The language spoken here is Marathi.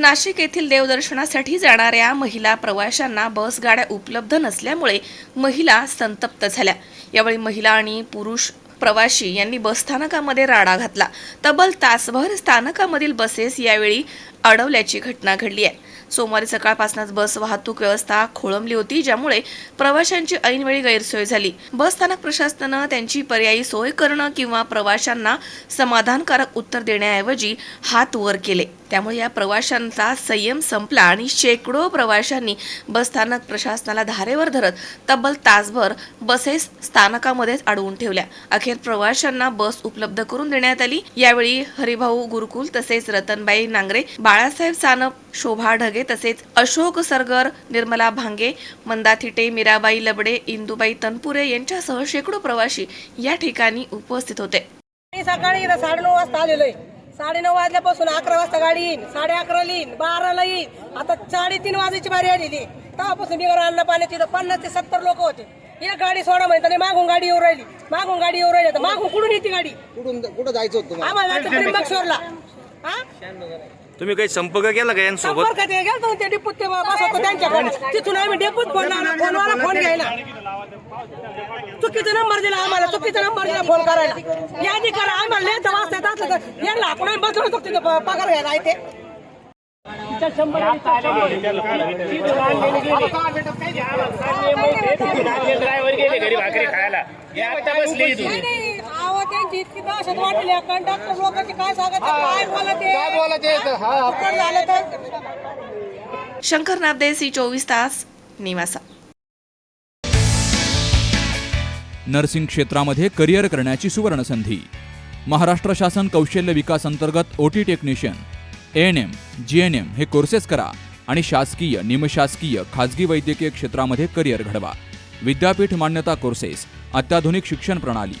नाशिक येथील देवदर्शनासाठी जाणाऱ्या महिला प्रवाशांना बस गाड्या उपलब्ध नसल्यामुळे महिला संतप्त झाल्या. यावेळी महिला आणि पुरुष प्रवाशी यांनी बसस्थानकामध्ये राडा घातला. तब्बल तासभर स्थानकामधील बसेस यावेळी अडवल्याची घटना घडली आहे. सोमवारी सकाळपासूनच बस वाहतूक व्यवस्था खोळंबली होती ज्यामुळे प्रवाशांची ऐनवेळी गैरसोय झाली. बस स्थानक प्रशासनानं त्यांची पर्यायी सोय करणं किंवा प्रवाशांना समाधानकारक उत्तर देण्याऐवजी हात वर केले. त्यामुळे या प्रवाशांचा संयम संपला आणि शेकडो प्रवाशांनी बसस्थानक प्रशासनाला धारेवर धरत तब्बल तासभर बसेस स्थानकामध्येच अडवून ठेवल्या. अखेर प्रवाशांना बस उपलब्ध करून देण्यात आली. यावेळी हरिभाऊ गुरुकुल तसेच रतनबाई नांगरे बाळासाहेब सानप शोभा ढगे तसेच अशोक सरगर निर्मला भांगे मंदा थिटे मीराबाई लबडे इंदुबाई तनपुरे यांच्यासह शेकडो प्रवासी या ठिकाणी उपस्थित होते. मी सकाळी इथं साडेनऊ वाजता आलेलो आहे. साडेनऊ वाजल्यापासून अकरा वाजता गाडी येईन साडे अकराला येईन बाराला येईन. आता साडेतीन वाजायची बारी आलेली. तेव्हापासून बिगर आणलं पाण्याची इथं पन्नास ते सत्तर लोक होते. एक गाडी सोडा म्हणतात आणि मागून गाडी येऊ राहिली. मागून गाडी येऊ राहिली. तर मागून कुठून येते गाडी? कुठून कुठं जायचं होतं तुम्हाला? आम्हाला जायचं त्र्यंबकेश्वरला. हा? तुम्ही काही संपर्क केला का यांसोबत संपर्क ते गेलतो ते डेपूत ते बस होतं त्यांच्याकडे तिथून आम्ही डेपूत फोन लावला फोनवाला फोन घ्यायला चुकीचा नंबर दिला आम्हाला चुकीचा नंबर दिला फोन करायला यादी करा आम्हाला लेट वाजता असलं तर यांना आपण बसलो तिथं पगार घ्यायला आहे ते ड्रायव्हर गेले घरी भाकरी खायला हे आता बसले इतकी दहशत वाटली कंडक्टर लोकांची काय सांगत काय बोला ते? काय बोला ते झालं तर? शंकर नाबदे सी चोवीस तास निवासा. नर्सिंग क्षेत्रामध्ये करिअर करण्याची सुवर्णसंधी. महाराष्ट्र शासन कौशल्य विकास अंतर्गत O T technician A N M G N M हे कोर्सेस करा आणि शासकीय निमशासकीय खाजगी वैद्यकीय क्षेत्रामध्ये करिअर घडवा. विद्यापीठ मान्यता कोर्सेस अत्याधुनिक शिक्षण प्रणाली.